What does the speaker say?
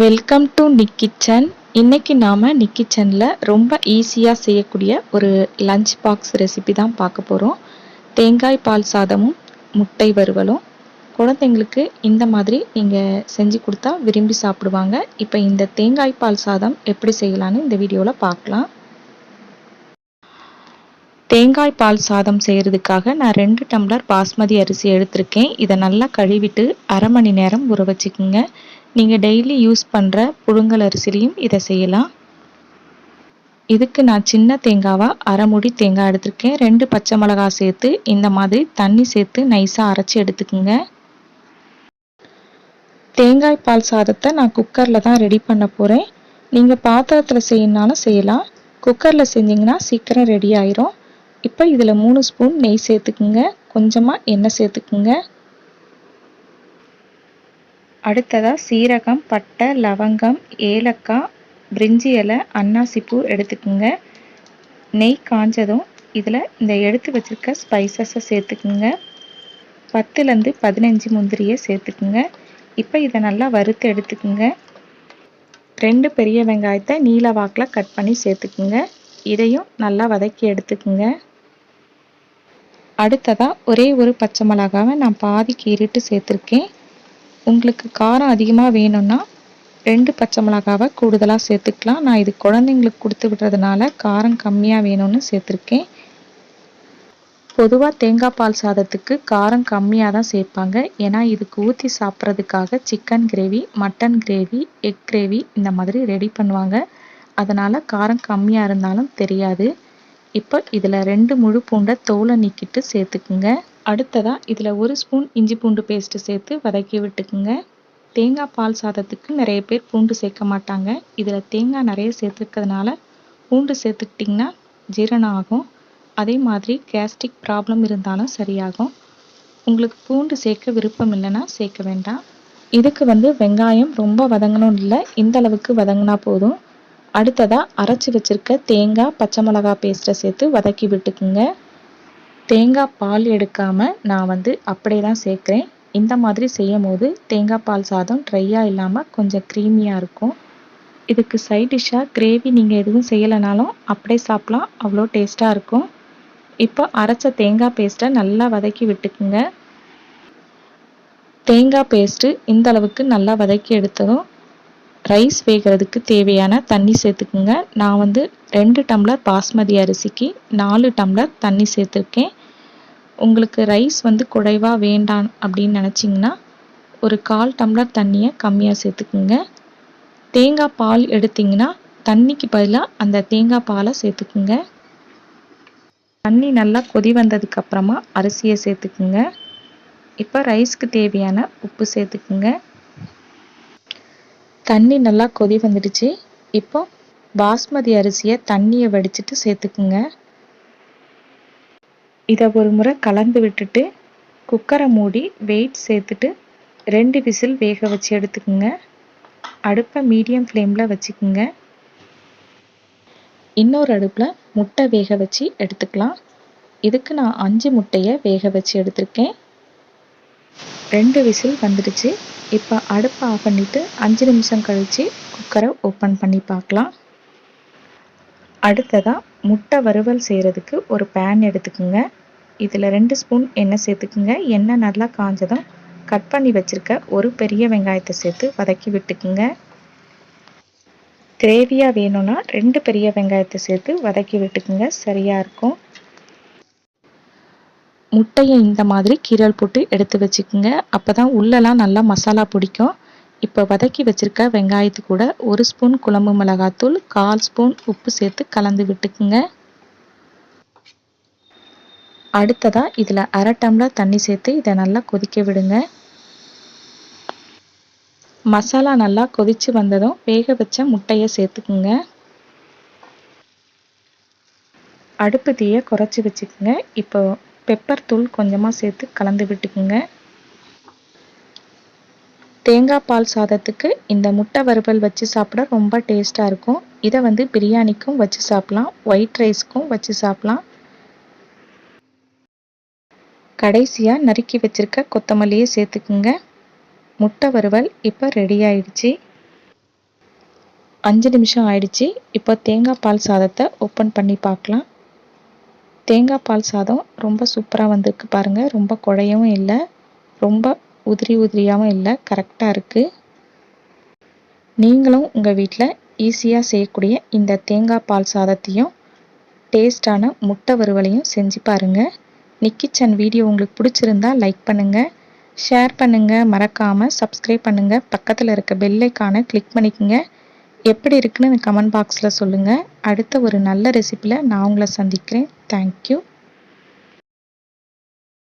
Welcome to Nick kitchen இன்னைக்கு நாம் நிக் கிச்சனில் ரொம்ப ஈஸியாக செய்யக்கூடிய ஒரு லஞ்ச் பாக்ஸ் ரெசிபி தான் பார்க்க போகிறோம் தேங்காய் பால் சாதமும் முட்டை வறுவலும். குழந்தைங்களுக்கு இந்த மாதிரி நீங்கள் செஞ்சு கொடுத்தா விரும்பி சாப்பிடுவாங்க. இப்போ இந்த தேங்காய் பால் சாதம் எப்படி செய்யலான்னு இந்த வீடியோவில் பார்க்கலாம். தேங்காய் பால் சாதம் செய்கிறதுக்காக நான் ரெண்டு டம்ளர் பாஸ்மதி அரிசி எடுத்திருக்கேன். இதை நல்லா கழுவிட்டு அரை மணி நேரம் ஊற வச்சுக்கோங்க. நீங்கள் டெய்லி யூஸ் பண்ணுற புழுங்கல் அரிசிலையும் இதை செய்யலாம். இதுக்கு நான் சின்ன தேங்காவாக அரை முடி தேங்காய் எடுத்திருக்கேன். ரெண்டு பச்சை மிளகா சேர்த்து இந்த மாதிரி தண்ணி சேர்த்து நைஸாக அரைச்சி எடுத்துக்கோங்க. தேங்காய் பால் சாதத்தை நான் குக்கரில் தான் ரெடி பண்ண போகிறேன் நீங்கள் பாத்திரத்தில் செய்யணுனாலும் செய்யலாம். குக்கரில் செஞ்சிங்கன்னா சீக்கிரம் ரெடி ஆயிரும். இப்போ இதில் மூணு ஸ்பூன் நெய் சேர்த்துக்குங்க. கொஞ்சமாக எண்ணெய் சேர்த்துக்குங்க. அடுத்ததாக சீரகம் பட்டை லவங்கம் ஏலக்காய் பிரிஞ்சி இலை அன்னாசிப்பூ எடுத்துக்குங்க. நெய் காஞ்சதும் இதில் இந்த எடுத்து வச்சுருக்க ஸ்பைசஸை சேர்த்துக்குங்க. பத்துலேருந்து பதினஞ்சு முந்திரியை சேர்த்துக்குங்க. இப்போ இதை நல்லா வறுத்து எடுத்துக்குங்க. ரெண்டு பெரிய வெங்காயத்தை நீல வாக்கில் கட் பண்ணி சேர்த்துக்குங்க. இதையும் நல்லா வதக்கி எடுத்துக்குங்க. அடுத்ததாக ஒரே ஒரு பச்சை மிளகாவை நான் பாதி கீறிட்டு சேர்த்துருக்கேன். உங்களுக்கு காரம் அதிகமாக வேணும்னா ரெண்டு பச்சை மிளகாவை கூடுதலாக சேர்த்துக்கலாம். நான் இது குழந்தைங்களுக்கு கொடுத்து விடுறதுனால காரம் கம்மியாக வேணும்னு சேர்த்துருக்கேன். பொதுவாக தேங்காய் பால் சாதத்துக்கு காரம் கம்மியாக தான் சேர்ப்பாங்க. ஏன்னா இதுக்கு ஊற்றி சாப்பிட்றதுக்காக chicken gravy mutton gravy egg gravy இந்த மாதிரி ரெடி பண்ணுவாங்க. அதனால் காரம் கம்மியாக இருந்தாலும் தெரியாது. இப்போ இதில் ரெண்டு முழு பூண்டை தோலை நீக்கிட்டு சேர்த்துக்குங்க. அடுத்ததாக இதில் ஒரு ஸ்பூன் இஞ்சி பூண்டு பேஸ்ட்டு சேர்த்து வதக்கி விட்டுக்குங்க. தேங்காய் பால் சாதத்துக்கு நிறைய பேர் பூண்டு சேர்க்க மாட்டாங்க. இதில் தேங்காய் நிறைய சேர்த்துருக்கிறதுனால பூண்டு சேர்த்துக்கிட்டிங்கன்னா ஜீரணம் ஆகும். அதே மாதிரி கேஸ்ட்ரிக் ப்ராப்ளம் இருந்தாலும் சரியாகும். உங்களுக்கு பூண்டு சேர்க்க விருப்பம் இல்லைன்னா சேர்க்க வேண்டாம். இதுக்கு வந்து வெங்காயம் ரொம்ப வதங்கணும் இல்லை. இந்த அளவுக்கு வதங்கினா போதும். அடுத்ததாக அரைச்சி வச்சுருக்க தேங்காய் பச்சை மிளகா பேஸ்ட்டை சேர்த்து வதக்கி விட்டுக்குங்க. தேங்காய் பால் எடுக்காமல் நான் வந்து அப்படியே தான் சேர்க்குறேன். இந்த மாதிரி செய்யும் போது தேங்காய் பால் சாதம் ட்ரையாக இல்லாமல் கொஞ்சம் க்ரீமியாக இருக்கும். இதுக்கு சைட் டிஷ்ஷாக கிரேவி நீங்கள் எதுவும் செய்யலைனாலும் அப்படியே சாப்பிட்லாம். அவ்வளோ டேஸ்ட்டாக இருக்கும். இப்போ அரைச்ச தேங்காய் பேஸ்ட்டை நல்லா வதக்கி விட்டுக்குங்க. தேங்காய் பேஸ்ட்டு இந்த அளவுக்கு நல்லா வதக்கி எடுத்ததும் ரைஸ் வேகிறதுக்கு தேவையான தண்ணி சேர்த்துக்குங்க. நான் வந்து ரெண்டு டம்ளர் பாஸ்மதி அரிசிக்கு நாலு டம்ளர் தண்ணி சேர்த்துருக்கேன். உங்களுக்கு ரைஸ் வந்து குறைவாக வேண்டாம் அப்படின்னு நினச்சிங்கன்னா ஒரு கால் டம்ளர் தண்ணியை கம்மியாக சேர்த்துக்குங்க. தேங்காய் பால் எடுத்திங்கன்னா தண்ணிக்கு பதிலாக அந்த தேங்காய் பாலை சேர்த்துக்குங்க. தண்ணி நல்லா கொதி வந்ததுக்கப்புறமா அரிசியை சேர்த்துக்குங்க. இப்போ ரைஸ்க்கு தேவையான உப்பு சேர்த்துக்குங்க. தண்ணி நல்லா கொதி வந்துடுச்சு. இப்போ பாஸ்மதி அரிசியை தண்ணியை வடிச்சிட்டு சேர்த்துக்குங்க. இதை ஒரு முறை கலந்து விட்டுட்டு குக்கரை மூடி வெயிட் சேர்த்துட்டு ரெண்டு விசில் வேக வச்சு எடுத்துக்குங்க. அடுப்பை மீடியம் ஃப்ளேமில் வச்சுக்குங்க. இன்னொரு அடுப்பில் முட்டை வேக வச்சு எடுத்துக்கலாம். இதுக்கு நான் அஞ்சு முட்டையை வேக வச்சு எடுத்திருக்கேன். ரெண்டு விசில் வந்துடுச்சு. இப்போ அடுப்பை ஆஃப் பண்ணிவிட்டு அஞ்சு நிமிஷம் கழித்து குக்கரை ஓப்பன் பண்ணி பார்க்கலாம். அடுத்ததாக முட்டை வறுவல் செய்கிறதுக்கு ஒரு பேன் எடுத்துக்கோங்க. இதில் ரெண்டு ஸ்பூன் எண்ணெய் சேர்த்துக்குங்க. எண்ணெய் நல்லா காஞ்சதும் கட் பண்ணி வச்சுருக்க ஒரு பெரிய வெங்காயத்தை சேர்த்து வதக்கி விட்டுக்குங்க. கிரேவியாக வேணும்னா ரெண்டு பெரிய வெங்காயத்தை சேர்த்து வதக்கி விட்டுக்குங்க. சரியாக இருக்கும். முட்டையை இந்த மாதிரி கீரல் போட்டு எடுத்து வச்சுக்கோங்க. அப்போ தான் உள்ளெல்லாம் நல்லா மசாலா பிடிக்கும். இப்போ வதக்கி வச்சுருக்க வெங்காயத்து கூட ஒரு ஸ்பூன் குழம்பு மிளகாத்தூள் கால் ஸ்பூன் உப்பு சேர்த்து கலந்து விட்டுக்குங்க. அடுத்ததாக இதில் அரை டம்ளர் தண்ணி சேர்த்து இதை நல்லா கொதிக்க விடுங்க. மசாலா நல்லா கொதித்து வந்ததும் வேக வச்ச முட்டையை சேர்த்துக்குங்க. அடுப்பு தீயை குறைச்சி வச்சுக்கோங்க. இப்போ பெப்பர் தூள் கொஞ்சமாக சேர்த்து கலந்து விட்டுக்குங்க. தேங்காய் பால் சாதத்துக்கு இந்த முட்டை வறுவல் வச்சு சாப்பிட ரொம்ப டேஸ்ட்டாக இருக்கும். இதை வந்து பிரியாணிக்கும் வச்சு சாப்பிட்லாம். ஒயிட் ரைஸ்க்கும் வச்சு சாப்பிட்லாம். கடைசியாக நறுக்கி வச்சுருக்க கொத்தமல்லியை சேர்த்துக்குங்க. முட்டை வறுவல் இப்போ ரெடி ஆயிடுச்சு. அஞ்சு நிமிஷம் ஆயிடுச்சு. இப்போ தேங்காய் பால் சாதத்தை ஓப்பன் பண்ணி பார்க்கலாம். தேங்காய் பால் சாதம் ரொம்ப சூப்பராக வந்திருக்கு பாருங்கள் ரொம்ப குழையவும் இல்லை. ரொம்ப உதிரி உதிரியாகவும் இல்லை. கரெக்டாக இருக்குது நீங்களும் உங்கள் வீட்டில் ஈஸியாக செய்யக்கூடிய இந்த தேங்காய் பால் சாதத்தையும் டேஸ்டான முட்டை வறுவலையும் செஞ்சு பாருங்கள் நிக்கிச்சன் வீடியோ உங்களுக்கு பிடிச்சிருந்தா லைக் பண்ணுங்கள் ஷேர் பண்ணுங்கள் மறக்காமல் சப்ஸ்கிரைப் பண்ணுங்கள் பக்கத்தில் இருக்க பெல்லைக்கான கிளிக் பண்ணிக்கோங்க. எப்படி இருக்குன்னு கமெண்ட் பாக்ஸில் சொல்லுங்கள் அடுத்த ஒரு நல்ல ரெசிப்பியில் நான் உங்களை சந்திக்கிறேன். தேங்க்யூ